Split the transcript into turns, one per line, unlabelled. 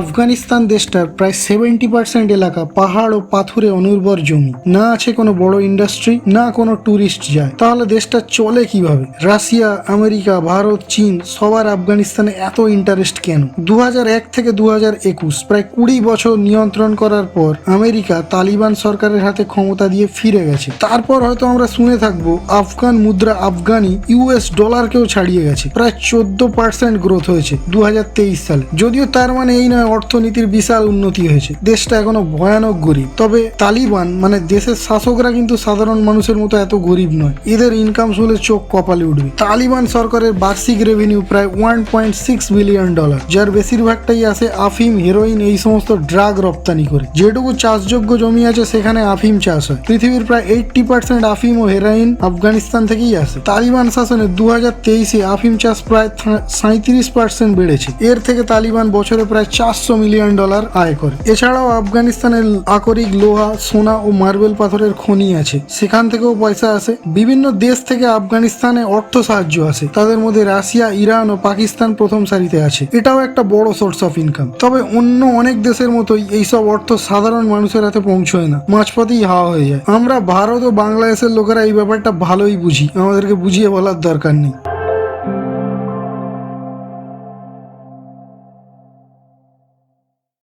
আফগানিস্তান দেশটার প্রায় seventy percent এলাকা পাহাড় ও পাথুরে অনুর্বর জমি। না আছে কোনো বড় ইন্ডাস্ট্রি না কোনো ট্যুরিস্ট যায়। তাহলে দেশটা চলে কীভাবে? রাশিয়া, আমেরিকা, ভারত, চীন সবার আফগানিস্তানে এত ইন্টারেস্ট কেন? দু থেকে দু প্রায় কুড়ি বছর নিয়ন্ত্রণ করার পর আমেরিকা তালিবান সরকারের হাতে ক্ষমতা দিয়ে ফিরে গেছে। তারপর হয়তো আমরা শুনে থাকব, আফগান মুদ্রা আফগানি ইউএস ডলারকেও ছাড়িয়ে গেছে। প্রায় চোদ্দ পার্সেন্ট গ্রোথ হয়েছে দু হাজার তেইশ সালে। যদিও তার মানে এই নয় অর্থনীতির বিশাল উন্নতি হয়েছে। দেশটা এখনও ভয়ানক গরিব। তবে তালিবান মানে দেশের শাসকরা কিন্তু সাধারণ মানুষের মতো এত গরিব নয়। এদের ইনকাম শুনলে চোখ কপালে উঠবে। তালিবান সরকারের বার্ষিক রেভিনিউ প্রায় one point six billion dollar যার বেশিরভাগটাই আসে আফিম হেরোইন এই সমস্ত ড্রাগ রপ্তানি করে। যেটুকু চাষযোগ্য জমি আছে, সেখানে আফিম চাষ হয়। পৃথিবীর প্রায় এইটটি পার্সেন্ট আফিম ও হেরোইন আফগানিস্তান থেকেই আসে। তালিবান শাসনে দু হাজার তেইশে আফিম চাষ প্রায় সাঁত্রিশ পার্সেন্ট বেড়েছে। এর থেকে তালিবান বছরে প্রায় চারশো মিলিয়ন ডলার আয় করে। এছাড়াও আফগানিস্তানের আকরিক লোহা, সোনা ও মার্বেল পাথরের খনি আছে। সেখান থেকেও পয়সা আসে। বিভিন্ন দেশ থেকে আফগানিস্তানে অর্থ সাহায্য আসে। তাদের মধ্যে রাশিয়া, ইরান ও পাকিস্তান প্রথম সারিতে আছে। এটাও একটা বড় সোর্স অফ ইনকাম তবে অন্য অনেক দেশের মতোই এইসব অর্থ সাধারণ মানুষের হাতে পৌঁছয় না। মাঝপথেই হাওয়া হয়ে যায়। আমরা ভারত ও বাংলাদেশের লোকেরা এই ব্যাপারটা ভালোই বুঝি। আমাদেরকে বুঝিয়ে বলার দরকার নেই।